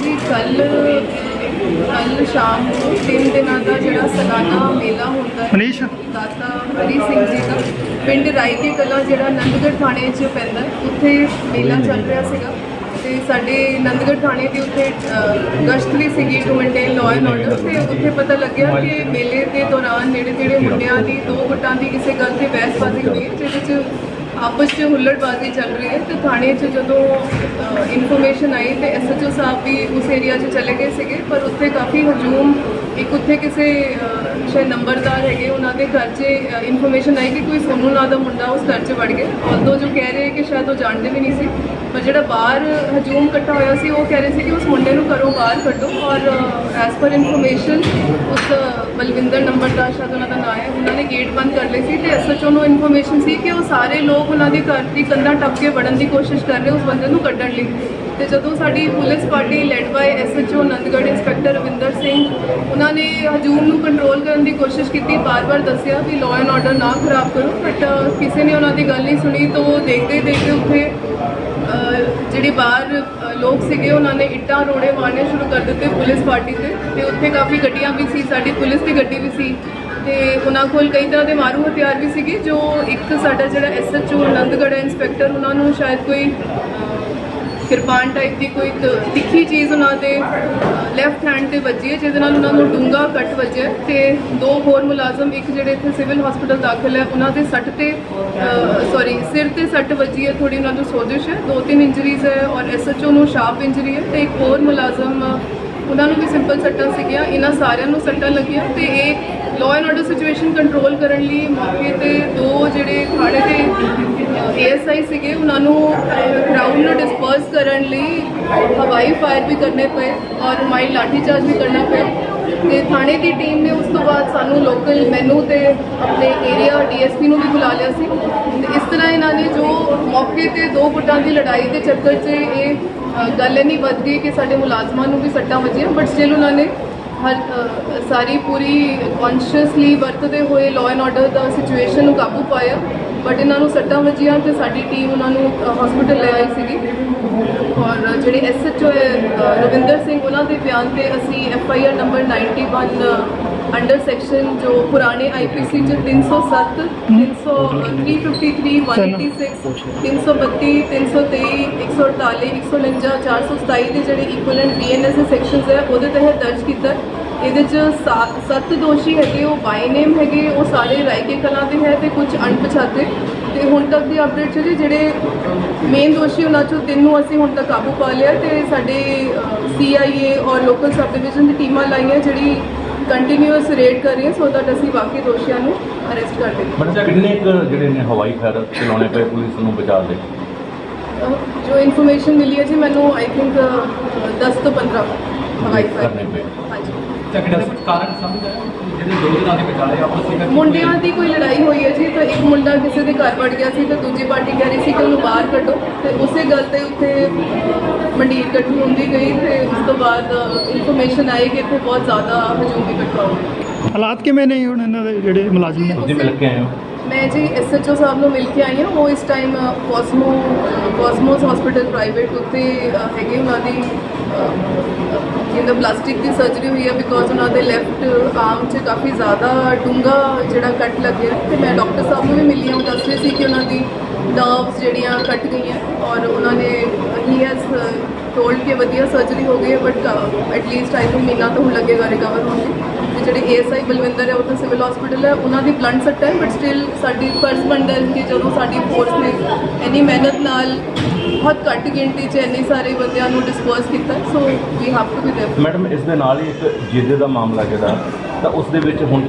ਜੀ ਕੱਲ ਕੱਲ ਸ਼ਾਮ ਨੂੰ ਤਿੰਨ ਦਿਨਾਂ ਦਾ ਜਿਹੜਾ ਸਾਲਾਨਾ ਮੇਲਾ ਹੁੰਦਾ ਹੈ ਮਨੀਸ਼? ਦਾਤਾ ਹਰੀ ਸਿੰਘ ਜੀ ਦਾ ਪਿੰਡ ਰਾਈਕੇ ਕਲਾ ਜਿਹੜਾ ਨੰਦਗੜ੍ਹ ਥਾਣੇ 'ਚ ਪੈਂਦਾ ਹੈ, ਉੱਥੇ ਮੇਲਾ ਚੱਲ ਰਿਹਾ ਸੀਗਾ। ਤੇ ਸਾਡੇ ਨੰਦਗੜ੍ਹ ਥਾਣੇ ਦੀ ਉੱਥੇ ਅ, ਗਸ਼ਤ ਵੀ ਸੀਗੀ to maintain law and order ਤੇ ਉੱਥੇ ਪਤਾ ਲੱਗਿਆ ਕਿ ਮੇਲੇ ਦੇ ਦੌਰਾਨ ਨੇੜੇ ਤੇੜੇ ਮੁੰਡਿਆਂ ਦੀ ਦੋ ਗੁੱਟਾਂ ਦੀ ਕਿਸੇ ਗੱਲ ਤੇ ਬਹਿਸਬਾਜ਼ੀ ਹੋਈ ਜਿਹਦੇ 'ਚ ਆਪਸ 'ਚ ਹੁੱਲੜਬਾਜ਼ੀ ਚੱਲ ਰਹੀ ਹੈ ਤੇ ਥਾਣੇ 'ਚ ਜਦੋਂ ਇਨਫੋਰਮੇਸ਼ਨ ਆਈ ਤੇ ਐਸਐਚਓ ਸਾਹਿਬ ਵੀ ਉਸ ਏਰੀਆ 'ਚ ਚਲੇ ਗਏ ਸੀਗੇ, ਪਰ ਉੱਥੇ ਕਾਫੀ ਹਜੂਮ ਇੱਕ ਉੱਥੇ ਕਿਸੇ ਸ਼ਾਇਦ ਨੰਬਰਦਾਰ ਹੈਗੇ, ਉਹਨਾਂ ਦੇ ਘਰ 'ਚ ਇਨਫੋਰਮੇਸ਼ਨ ਆਈ ਕਿ ਕੋਈ ਸੋਨੂ ਨਾਂ ਦਾ ਮੁੰਡਾ ਉਸ ਘਰ 'ਚ ਵੜ ਗਿਆ। Although ਜੋ ਕਹਿ ਰਹੇ ਕਿ ਸ਼ਾਇਦ ਉਹ ਜਾਣਦੇ ਵੀ ਨਹੀਂ ਸੀ, ਪਰ ਜਿਹੜਾ ਬਾਹਰ ਹਜੂਮ ਇਕੱਠਾ ਹੋਇਆ ਸੀ, ਉਹ ਕਹਿ ਰਹੇ ਸੀ ਕਿ ਉਸ ਮੁੰਡੇ ਨੂੰ ਘਰੋਂ ਬਾਹਰ ਕੱਢੋ। ਔਰ ਐਸ ਪਰ ਇਨਫੋਰਮੇਸ਼ਨ ਉਸ ਬਲਵਿੰਦਰ ਨੰਬਰਦਾਰ ਸ਼ਾਇਦ ਉਹਨਾਂ ਦਾ ਨਾਂ ਹੈ, ਉਹਨਾਂ ਨੇ ਗੇਟ ਬੰਦ ਕਰ ਲਏ ਸੀ ਤੇ ਐਸਐਚਓ ਨੂੰ ਇਨਫੋਰਮੇਸ਼ਨ ਸੀ ਕਿ ਉਹ ਸਾਰੇ ਲੋਕ ਉਹਨਾਂ ਦੇ ਘਰ ਦੀ ਕੰਧਾਂ ਟੱਪ ਕੇ ਵੜਨ ਦੀ ਕੋਸ਼ਿਸ਼ ਕਰ ਰਹੇ, ਉਸ ਬੰਦੇ ਨੂੰ ਕੱਢਣ ਲਈ। ਤੇ ਜਦੋਂ ਸਾਡੀ police party led by SHO Nandgarh inspector Ravinder Singh, ਉਹਨਾਂ ਨੇ ਹਜੂਮ ਨੂੰ ਕੰਟਰੋਲ ਕਰਨ ਦੀ ਕੋਸ਼ਿਸ਼ ਕੀਤੀ, ਬਾਰ-ਬਾਰ ਦੱਸਿਆ ਵੀ ਲਾਅ ਐਂਡ ਆਰਡਰ ਨਾ ਖਰਾਬ ਕਰੋ ਬਟ ਕਿਸੇ ਨੇ ਉਹਨਾਂ ਦੀ ਗੱਲ ਨਹੀਂ ਸੁਣੀ ਤਾਂ ਉਹ ਦੇਖਦੇ ਦੇਖਦੇ ਉੱਥੇ ਜਿਹੜੇ ਬਾਹਰ ਲੋਕ ਸੀਗੇ, ਉਹਨਾਂ ਨੇ ਇੱਟਾਂ ਰੋੜੇ ਮਾਰਨੇ ਸ਼ੁਰੂ ਕਰ ਦਿੱਤੇ ਪੁਲਿਸ ਪਾਰਟੀ ਤੇ ਤੇ ਉੱਥੇ ਕਾਫੀ ਗੱਡੀਆਂ ਵੀ ਸੀ, ਸਾਡੀ ਪੁਲਿਸ ਦੀ ਗੱਡੀ ਵੀ ਸੀ, ਤੇ ਉਹਨਾਂ ਕੋਲ ਕਈ ਤਰ੍ਹਾਂ ਦੇ ਮਾਰੂ ਹਥਿਆਰ ਵੀ ਸੀਗੇ, ਜੋ ਇੱਕ ਸਾਡਾ ਜਿਹੜਾ ਐਸਐਚਓ ਆਨੰਦਗੜ੍ਹ ਇੰਸਪੈਕਟਰ ਉਹਨਾਂ ਨੂੰ ਸ਼ਾਇਦ ਕੋਈ ਕਿਰਪਾਨ ਟਾਈਪ ਦੀ ਕੋਈ ਤ- ਤਿੱਖੀ ਚੀਜ਼ ਉਹਨਾਂ ਦੇ ਲੈਫਟ ਹੈਂਡ ਤੇ ਵੱਜੀ ਹੈ, ਜਿਹਦੇ ਨਾਲ ਉਹਨਾਂ ਨੂੰ ਡੂੰਗਾ ਕੱਟ ਵੱਜਿਆ ਹੈ ਤੇ ਦੋ ਹੋਰ ਮੁਲਾਜ਼ਮ, ਇੱਕ ਜਿਹੜੇ ਇੱਥੇ ਸਿਵਲ ਹਸਪੀਟਲ ਦਾਖਲ ਹੈ, ਉਹਨਾਂ ਦੇ ਸੱਟ ਤੇ ਸੌਰੀ ਸਿਰ ਤੇ ਸੱਟ ਵੱਜੀ ਹੈ ਥੋੜੀ ਉਹਨਾਂ ਨੂੰ ਸੋਜਿਸ਼ ਹੈ, ਦੋ ਤਿੰਨ ਇੰਜਰੀਜ਼ ਹੈ ਔਰ ਐਸਐਚਓ ਨੂੰ ਸ਼ਾਰਪ ਇੰਜਰੀ ਹੈ ਤੇ ਇੱਕ ਹੋਰ ਮੁਲਾਜ਼ਮ ਉਹਨਾਂ ਨੂੰ ਵੀ ਸਿੰਪਲ ਸੱਟਾਂ ਸੀਗੀਆਂ, ਇਹਨਾਂ ਸਾਰਿਆਂ ਨੂੰ ਸੱਟਾਂ ਲੱਗੀਆਂ ਤੇ ਇਹ law and order situation control ਕਰਨ ਲਈ ਮੌਕੇ ਤੇ ਦੋ ਜਿਹੜੇ ਖਾੜੇ 'ਤੇ ਏਐਸਆਈ ਸੀਗੇ, ਉਹਨਾਂ ਨੂੰ ਕਰਾਊਡ ਨੂੰ ਡਿਸਪਰਸ ਕਰਨ ਲਈ ਹਵਾਈ ਫਾਇਰ ਵੀ ਕਰਨੇ ਪਏ ਔਰ ਮਾਈ ਲਾਠੀ ਚਾਰਜ ਵੀ ਕਰਨਾ ਪਿਆ। ਤੇ ਥਾਣੇ ਦੀ ਟੀਮ ਨੇ ਉਸ ਤੋਂ ਬਾਅਦ ਸਾਨੂੰ ਲੋਕਲ ਮੈਨੂੰ ਤੇ ਆਪਣੇ ਏਰੀਆ ਡੀਐਸਪੀ ਨੂੰ ਵੀ ਬੁਲਾ ਲਿਆ ਸੀ। ਤੇ ਇਸ ਤਰ੍ਹਾਂ ਇਹਨਾਂ ਨੇ ਜੋ ਮੌਕੇ ਤੇ ਦੋ ਗੁੱਟਾਂ ਦੀ ਲੜਾਈ ਦੇ ਚੱਕਰ 'ਚ ਇਹ ਗੱਲ ਇੰਨੀ ਵੱਧ ਗਈ ਕਿ ਸਾਡੇ ਮੁਲਾਜ਼ਮਾਂ ਨੂੰ ਵੀ ਸੱਟਾਂ ਵੱਜੀਆਂ ਬਟ ਸਟਿਲ ਉਹਨਾਂ ਨੇ ਹਰ ਸਾਰੀ ਪੂਰੀ ਕੌਨਸ਼ੀਅਸਲੀ ਵਰਤਦੇ ਹੋਏ ਲਾਅ ਐਂਡ ਆਰਡਰ ਦਾ ਸਿਚੁਏਸ਼ਨ ਨੂੰ ਕਾਬੂ ਪਾਇਆ। ਬਟ ਇਹਨਾਂ ਨੂੰ ਸੱਟਾਂ ਵੱਜੀਆਂ ਤੇ ਸਾਡੀ ਟੀਮ ਉਹਨਾਂ ਨੂੰ ਹਸਪੀਟਲ ਲੈ ਆਈ ਸੀਗੀ ਔਰ ਜਿਹੜੇ ਐਸਐਚਓ ਰਵਿੰਦਰ ਸਿੰਘ ਉਹਨਾਂ ਦੇ ਬਿਆਨ ਤੇ ਅਸੀਂ F I R number 91 under section ਜੋ ਪੁਰਾਣੇ ਆਈਪੀਸੀ ਚ 307 300 353 186 332 323 148 149 427 ਦੇ ਜਿਹੜੇ ਇਕੁਇਵਲੈਂਟ ਬੀਐਨਐਸ ਦੇ ਸੈਕਸ਼ਨਸ ਹੈ ਉਹਦੇ ਤਹਿਤ ਦਰਜ ਕੀਤਾ। ਇਹਦੇ ਚ ਸੱਤ ਦੋਸ਼ੀ ਹੈਗੇ ਉਹ ਬਾਈ ਨੇਮ ਹੈਗੇ ਉਹ ਸਾਰੇ ਰਾਇਕੇ ਕਲਾਂ ਦੇ ਹੈ ਤੇ ਕੁਝ ਅਣਪਛਾਤੇ। ਤੇ ਹੁਣ ਤੱਕ ਦੀ ਅਪਡੇਟ ਚ ਜੀ ਜਿਹੜੇ ਮੇਨ ਦੋਸ਼ੀ ਉਹਨਾਂ ਚੋਂ ਤਿੰਨ ਨੂੰ ਅਸੀਂ ਹੁਣ ਤੱਕ ਕਾਬੂ ਪਾ ਲਿਆ ਤੇ ਸਾਡੇ ਸੀਆਈਏ ਔਰ ਲੋਕਲ ਸਬ ਡਿਵੀਜ਼ਨ ਦੀ ਟੀਮਾਂ ਲਾਈਆਂ ਜਿਹੜੀ ਕੰਟੀਨਿਊਅਸ ਰੇਡ ਕਰ ਰਹੀਆਂ ਸੋ ਦੈਟ ਅਸੀਂ ਬਾਕੀ ਦੋਸ਼ੀਆਂ ਨੂੰ ਅਰੈਸਟ ਕਰ ਦੇਵਾਂਗੇ। ਬੱਚਾ ਕਿੰਨੇ ਕੁ ਜਿਹੜੇ ਨੇ ਹਵਾਈ ਫਾਇਰ ਚਲਾਉਣੇ ਪਏ ਪੁਲਿਸ ਨੂੰ ਬਚਾ ਦੇ? ਜੋ ਇਨਫੋਰਮੇਸ਼ਨ ਮਿਲੀ ਹੈ ਜੀ ਮੈਨੂੰ ਆਈ ਥਿੰਕ 10 ਤੋਂ 15 ਹਵਾਈ ਫਾਇਰ ਹਾਂਜੀ। ਝਗੜੇ ਦਾ ਕੁਝ ਕਾਰਨ ਸਮਝ ਆਇਆ? ਜਿਹੜੇ ਦੋ ਦਿਨਾਂ ਦੇ ਵਿਚਾਲੇ ਆਪਸ ਵਿੱਚ ਮੁੰਡਿਆਂ ਦੀ ਕੋਈ ਲੜਾਈ ਹੋਈ ਹੈ ਜੀ ਤਾਂ ਇੱਕ ਮੁੰਡਾ ਕਿਸੇ ਦੇ ਘਰ ਵੜ ਗਿਆ ਸੀ ਤੇ ਦੂਜੀ ਪਾਰਟੀ ਕਹਿ ਰਹੀ ਸੀ ਕਿ ਉਹਨੂੰ ਬਾਹਰ ਕੱਢੋ। ਤੇ ਉਸੇ ਗੱਲ ਤੇ ਉੱਥੇ ਮੰਡੀਰ ਇਕੱਠੀ ਹੁੰਦੀ ਗਈ ਤੇ ਉਸ ਤੋਂ ਬਾਅਦ ਇਨਫੋਰਮੇਸ਼ਨ ਆਈ ਕਿ ਇੱਥੇ ਬਹੁਤ ਜ਼ਿਆਦਾ ਹਜੂਮ ਇਕੱਠਾ ਹੋ ਗਿਆ ਹਾਲਾਤ ਕਿਵੇਂ ਨੇ ਹੁਣ ਇਹਨਾਂ ਦੇ ਜਿਹੜੇ ਮੁਲਾਜ਼ਮ ਨੇ? ਉਹਦੇ ਮਿਲ ਕੇ ਆਏ ਹੋ? ਮੈਂ ਜੀ ਐਸਐਚਓ ਸਾਹਿਬ ਨੂੰ ਮਿਲ ਕੇ ਆਈ ਹਾਂ। ਉਹ ਇਸ time Cosmo Cosmos hospital private ਉੱਤੇ ਹੈਗੇ ਉਹਨਾਂ ਦੀ ਜਿੰਦਾ ਪਲਾਸਟਿਕ ਦੀ ਸਰਜਰੀ ਹੋਈ ਹੈ ਬਿਕੋਜ਼ ਉਹਨਾਂ ਦੇ ਲੈਫਟ ਆਰਮ 'ਚ ਕਾਫੀ ਜ਼ਿਆਦਾ ਡੂੰਘਾ ਜਿਹੜਾ ਕੱਟ ਲੱਗਿਆ ਤੇ ਮੈਂ ਡਾਕਟਰ ਸਾਹਿਬ ਨੂੰ ਵੀ ਮਿਲੀ ਹਾਂ। ਉਹ ਦੱਸ ਰਹੇ ਸੀ ਕਿ ਉਹਨਾਂ ਦੀ ਨਰਵਸ ਜਿਹੜੀਆਂ ਕੱਟ ਗਈਆਂ ਔਰ ਉਹਨਾਂ ਨੇ ਹੀ ਹੈਜ਼ ਟੋਲਡ ਕਿ ਵਧੀਆ ਸਰਜਰੀ ਹੋ ਗਈ ਹੈ but at least I think ਮਹੀਨਾ ਤਾਂ ਹੁਣ ਲੱਗੇਗਾ ਰਿਕਵਰ ਹੋਣ ਲਈ ਤੇ ਜਿਹੜੇ ਏਐਸਆਈ ਬਲਵਿੰਦਰ ਹੈ ਉਹ ਤਾਂ ਸਿਵਲ ਹਸਪੀਟਲ ਹੈ ਉਹਨਾਂ ਦੀ ਬਲੰਟ ਸੱਟ ਹੈ ਬਟ ਸਟਿਲ ਸਾਡੀ ਫਰਜ਼ ਬਣਦਾ ਹੈ ਕਿ ਜਦੋਂ ਸਾਡੀ ਫੋਰਸ ਨੇ ਇੰਨੀ ਮਿਹਨਤ ਨਾਲ ਬਹੁਤ ਘੱਟ ਗਿਣਤੀ 'ਚ ਇੰਨੇ ਸਾਰੇ ਬੰਦਿਆਂ ਨੂੰ ਡਿਸਪਰਸ ਕੀਤਾ so we have to be there madam ਇਸ ਦੇ ਨਾਲ ਹੀ ਇੱਕ ਜਿੱਦੇ ਦਾ ਮਾਮਲਾ ਜਿਹੜਾ ਤਾਂ ਉਸ ਦੇ ਵਿੱਚ ਹੁਣ ਤੱਕ